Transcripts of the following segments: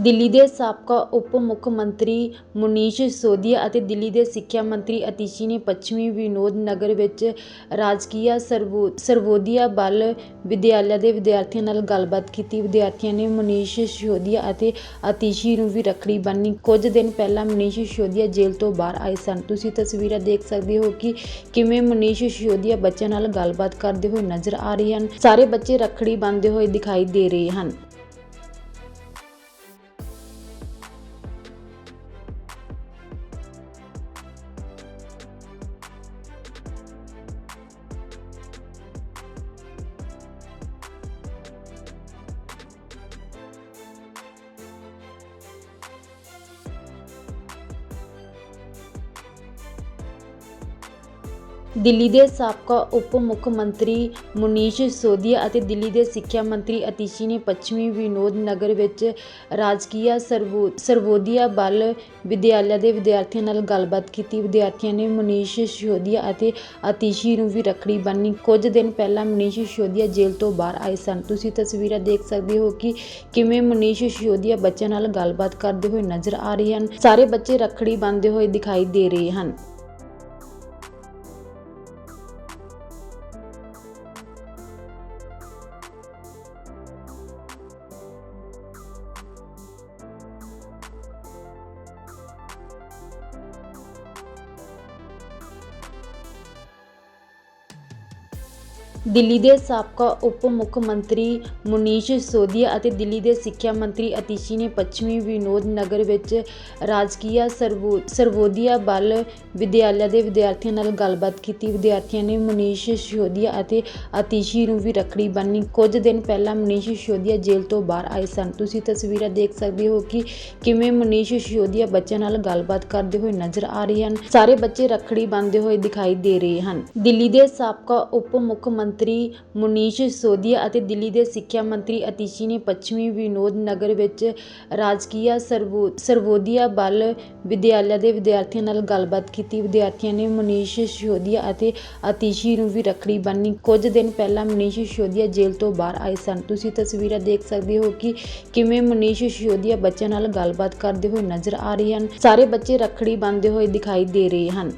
ਦਿੱਲੀ ਦੇ ਸਾਬਕਾ ਉਪ ਮੁੱਖ ਮੰਤਰੀ ਮਨੀਸ਼ ਸਿਸੋਦੀਆ ਅਤੇ ਦਿੱਲੀ ਦੇ ਸਿੱਖਿਆ ਮੰਤਰੀ ਅਤੀਸ਼ੀ ਨੇ ਪੱਛਮੀ ਵਿਨੋਦ ਨਗਰ ਵਿੱਚ ਰਾਜਕੀਆ ਸਰਵੋ, ਸਰਵੋਦਿਆ ਬਾਲ ਵਿਦਿਆਲਿਆ ਦੇ ਵਿਦਿਆਰਥੀਆਂ ਨਾਲ ਗੱਲਬਾਤ ਕੀਤੀ। ਵਿਦਿਆਰਥੀਆਂ ਨੇ ਮਨੀਸ਼ ਸਿਸੋਦੀਆ ਅਤੇ ਅਤੀਸ਼ੀ ਨੂੰ ਵੀ ਰੱਖੜੀ ਬੰਨ੍ਹੀ। ਕੁਝ ਦਿਨ ਪਹਿਲਾਂ ਮਨੀਸ਼ ਸਿਸੋਦੀਆ ਜੇਲ੍ਹ ਤੋਂ ਬਾਹਰ ਆਏ ਸਨ। ਤੁਸੀਂ ਤਸਵੀਰਾਂ ਦੇਖ ਸਕਦੇ ਹੋ ਕਿ ਕਿਵੇਂ ਮਨੀਸ਼ ਸਿਸੋਦੀਆ ਬੱਚਿਆਂ ਨਾਲ ਗੱਲਬਾਤ ਕਰਦੇ ਹੋਏ ਨਜ਼ਰ ਆ ਰਹੇ ਹਨ। ਸਾਰੇ ਬੱਚੇ ਰੱਖੜੀ ਬੰਨ੍ਹਦੇ ਹੋਏ ਦਿਖਾਈ ਦੇ ਰਹੇ ਹਨ। ਦਿੱਲੀ ਦੇ ਸਾਬਕਾ ਉਪ ਮੁੱਖ ਮੰਤਰੀ ਮਨੀਸ਼ ਸਿਸੋਦੀਆ ਅਤੇ ਦਿੱਲੀ ਦੇ ਸਿੱਖਿਆ ਮੰਤਰੀ ਅਤੀਸ਼ੀ ਨੇ ਪੱਛਮੀ ਵਿਨੋਦ ਨਗਰ ਵਿੱਚ ਰਾਜਕੀਆ ਸਰਵੋ, ਸਰਵੋਦਿਆ ਬਾਲ ਵਿਦਿਆਲਿਆ ਦੇ ਵਿਦਿਆਰਥੀਆਂ ਨਾਲ ਗੱਲਬਾਤ ਕੀਤੀ। ਵਿਦਿਆਰਥੀਆਂ ਨੇ ਮਨੀਸ਼ ਸਿਸੋਦੀਆ ਅਤੇ ਅਤੀਸ਼ੀ ਨੂੰ ਵੀ ਰੱਖੜੀ ਬੰਨ੍ਹੀ। ਕੁਝ ਦਿਨ ਪਹਿਲਾਂ ਮਨੀਸ਼ ਸਿਸੋਦੀਆ ਜੇਲ੍ਹ ਤੋਂ ਬਾਹਰ ਆਏ ਸਨ। ਤੁਸੀਂ ਤਸਵੀਰਾਂ ਦੇਖ ਸਕਦੇ ਹੋ ਕਿ ਕਿਵੇਂ ਮਨੀਸ਼ ਸਿਸੋਦੀਆ ਬੱਚਿਆਂ ਨਾਲ ਗੱਲਬਾਤ ਕਰਦੇ ਹੋਏ ਨਜ਼ਰ ਆ ਰਹੇ ਹਨ। ਸਾਰੇ ਬੱਚੇ ਰੱਖੜੀ ਬੰਨ੍ਹਦੇ ਹੋਏ ਦਿਖਾਈ ਦੇ ਰਹੇ ਹਨ। ਦਿੱਲੀ ਦੇ ਸਾਬਕਾ ਉਪ ਮੁੱਖ ਮੰਤਰੀ ਮਨੀਸ਼ ਸਿਸੋਦੀਆ ਅਤੇ ਦਿੱਲੀ ਦੇ ਸਿੱਖਿਆ ਮੰਤਰੀ ਅਤੀਸ਼ੀ ਨੇ ਪੱਛਮੀ ਵਿਨੋਦ ਨਗਰ ਵਿੱਚ ਰਾਜਕੀਆ ਸਰਵੋ, ਸਰਵੋਦਿਆ ਬਾਲ ਵਿਦਿਆਲਿਆ ਦੇ ਵਿਦਿਆਰਥੀਆਂ ਨਾਲ ਗੱਲਬਾਤ ਕੀਤੀ। ਵਿਦਿਆਰਥੀਆਂ ਨੇ ਮੁਨੀਸ਼ ਸਿਸੋਦੀਆ ਅਤੇ ਅਤੀਸ਼ੀ ਨੂੰ ਵੀ ਰੱਖੜੀ ਬੰਨ੍ਹੀ। ਕੁਝ ਦਿਨ ਪਹਿਲਾਂ ਮਨੀਸ਼ ਸਿਸੋਦੀਆ ਜੇਲ੍ਹ ਤੋਂ ਬਾਹਰ ਆਏ ਸਨ। ਤੁਸੀਂ ਤਸਵੀਰਾਂ ਦੇਖ ਸਕਦੇ ਹੋ ਕਿ ਕਿਵੇਂ ਮਨੀਸ਼ ਸਿਸੋਦੀਆ ਬੱਚਿਆਂ ਨਾਲ ਗੱਲਬਾਤ ਕਰਦੇ ਹੋਏ ਨਜ਼ਰ ਆ ਰਹੇ ਹਨ। ਸਾਰੇ ਬੱਚੇ ਰੱਖੜੀ ਬੰਨ੍ਹਦੇ ਹੋਏ ਦਿਖਾਈ ਦੇ ਰਹੇ ਹਨ। ਦਿੱਲੀ ਦੇ ਸਾਬਕਾ ਉਪ ਮੁੱਖ ਮੰਤਰੀ ਮਨੀਸ਼ ਸਿਸੋਦੀਆ ਅਤੇ ਦਿੱਲੀ ਦੇ ਸਿੱਖਿਆ ਮੰਤਰੀ ਅਤੀਸ਼ੀ ਨੇ ਪੱਛਮੀ ਵਿਨੋਦ ਨਗਰ ਵਿੱਚ ਰਾਜਕੀਆ ਸਰਵੋ, ਸਰਵੋਦਿਆ ਬਾਲ ਵਿਦਿਆਲਿਆ ਦੇ ਵਿਦਿਆਰਥੀਆਂ ਨਾਲ ਗੱਲਬਾਤ ਕੀਤੀ। ਵਿਦਿਆਰਥੀਆਂ ਨੇ ਮਨੀਸ਼ ਸਿਸੋਦੀਆ ਅਤੇ ਅਤੀਸ਼ੀ ਨੂੰ ਵੀ ਰੱਖੜੀ ਬੰਨ੍ਹੀ। ਕੁਝ ਦਿਨ ਪਹਿਲਾਂ ਮਨੀਸ਼ ਸਿਸੋਦੀਆ ਜੇਲ੍ਹ ਤੋਂ ਬਾਹਰ ਆਏ ਸਨ। ਤੁਸੀਂ ਤਸਵੀਰਾਂ ਦੇਖ ਸਕਦੇ ਹੋ ਕਿ ਕਿਵੇਂ ਮਨੀਸ਼ ਸਿਸੋਦੀਆ ਬੱਚਿਆਂ ਨਾਲ ਗੱਲਬਾਤ ਕਰਦੇ ਹੋਏ ਨਜ਼ਰ ਆ ਰਹੇ ਹਨ। ਸਾਰੇ ਬੱਚੇ ਰੱਖੜੀ ਬੰਨ੍ਹਦੇ ਹੋਏ ਦਿਖਾਈ ਦੇ ਰਹੇ ਹਨ।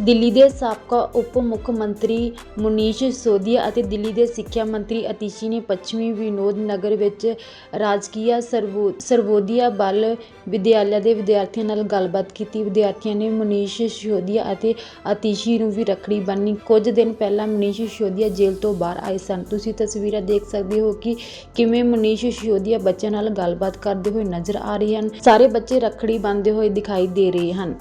ਦਿੱਲੀ ਦੇ ਸਾਬਕਾ ਉਪ ਮੁੱਖ ਮੰਤਰੀ ਮਨੀਸ਼ ਸਿਸੋਦੀਆ ਅਤੇ ਦਿੱਲੀ ਦੇ ਸਿੱਖਿਆ ਮੰਤਰੀ ਅਤੀਸ਼ੀ ਨੇ ਪੱਛਮੀ ਵਿਨੋਦ ਨਗਰ ਵਿੱਚ ਰਾਜਕੀਆ ਸਰਵੋ, ਸਰਵੋਦਿਆ ਬਾਲ ਵਿਦਿਆਲਿਆ ਦੇ ਵਿਦਿਆਰਥੀਆਂ ਨਾਲ ਗੱਲਬਾਤ ਕੀਤੀ। ਵਿਦਿਆਰਥੀਆਂ ਨੇ ਮਨੀਸ਼ ਸਿਸੋਦੀਆ ਅਤੇ ਅਤੀਸ਼ੀ ਨੂੰ ਵੀ ਰੱਖੜੀ ਬੰਨ੍ਹੀ। ਕੁਝ ਦਿਨ ਪਹਿਲਾਂ ਮਨੀਸ਼ ਸਿਸੋਦੀਆ ਜੇਲ੍ਹ ਤੋਂ ਬਾਹਰ ਆਏ ਸਨ। ਤੁਸੀਂ ਤਸਵੀਰਾਂ ਦੇਖ ਸਕਦੇ ਹੋ ਕਿ ਕਿਵੇਂ ਮਨੀਸ਼ ਸਿਸੋਦੀਆ ਬੱਚਿਆਂ ਨਾਲ ਗੱਲਬਾਤ ਕਰਦੇ ਹੋਏ ਨਜ਼ਰ ਆ ਰਹੇ ਹਨ। ਸਾਰੇ ਬੱਚੇ ਰੱਖੜੀ ਬੰਨ੍ਹਦੇ ਹੋਏ ਦਿਖਾਈ ਦੇ ਰਹੇ ਹਨ।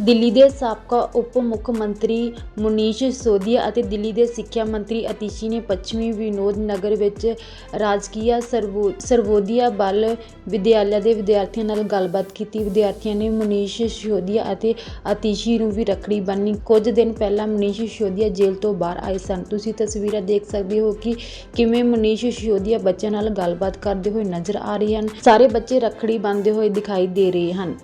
ਦਿੱਲੀ ਦੇ ਸਾਬਕਾ ਉਪ ਮੁੱਖ ਮੰਤਰੀ ਮਨੀਸ਼ ਸਿਸੋਦੀਆ ਅਤੇ ਦਿੱਲੀ ਦੇ ਸਿੱਖਿਆ ਮੰਤਰੀ ਅਤੀਸ਼ੀ ਨੇ ਪੱਛਮੀ ਵਿਨੋਦ ਨਗਰ ਵਿੱਚ ਰਾਜਕੀਆ ਸਰਵੋ, ਸਰਵੋਦਿਆ ਬਾਲ ਵਿਦਿਆਲਿਆ ਦੇ ਵਿਦਿਆਰਥੀਆਂ ਨਾਲ ਗੱਲਬਾਤ ਕੀਤੀ। ਵਿਦਿਆਰਥੀਆਂ ਨੇ ਮੁਨੀਸ਼ ਸਿਸੋਦੀਆ ਅਤੇ ਅਤੀਸ਼ੀ ਨੂੰ ਵੀ ਰੱਖੜੀ ਬੰਨ੍ਹੀ। ਕੁਝ ਦਿਨ ਪਹਿਲਾਂ ਮਨੀਸ਼ ਸਿਸੋਦੀਆ ਜੇਲ੍ਹ ਤੋਂ ਬਾਹਰ ਆਏ ਸਨ। ਤੁਸੀਂ ਤਸਵੀਰਾਂ ਦੇਖ ਸਕਦੇ ਹੋ ਕਿ ਕਿਵੇਂ ਮਨੀਸ਼ ਸਿਸੋਦੀਆ ਬੱਚਿਆਂ ਨਾਲ ਗੱਲਬਾਤ ਕਰਦੇ ਹੋਏ ਨਜ਼ਰ ਆ ਰਹੇ ਹਨ। ਸਾਰੇ ਬੱਚੇ ਰੱਖੜੀ ਬੰਨ੍ਹਦੇ ਹੋਏ ਦਿਖਾਈ ਦੇ ਰਹੇ ਹਨ।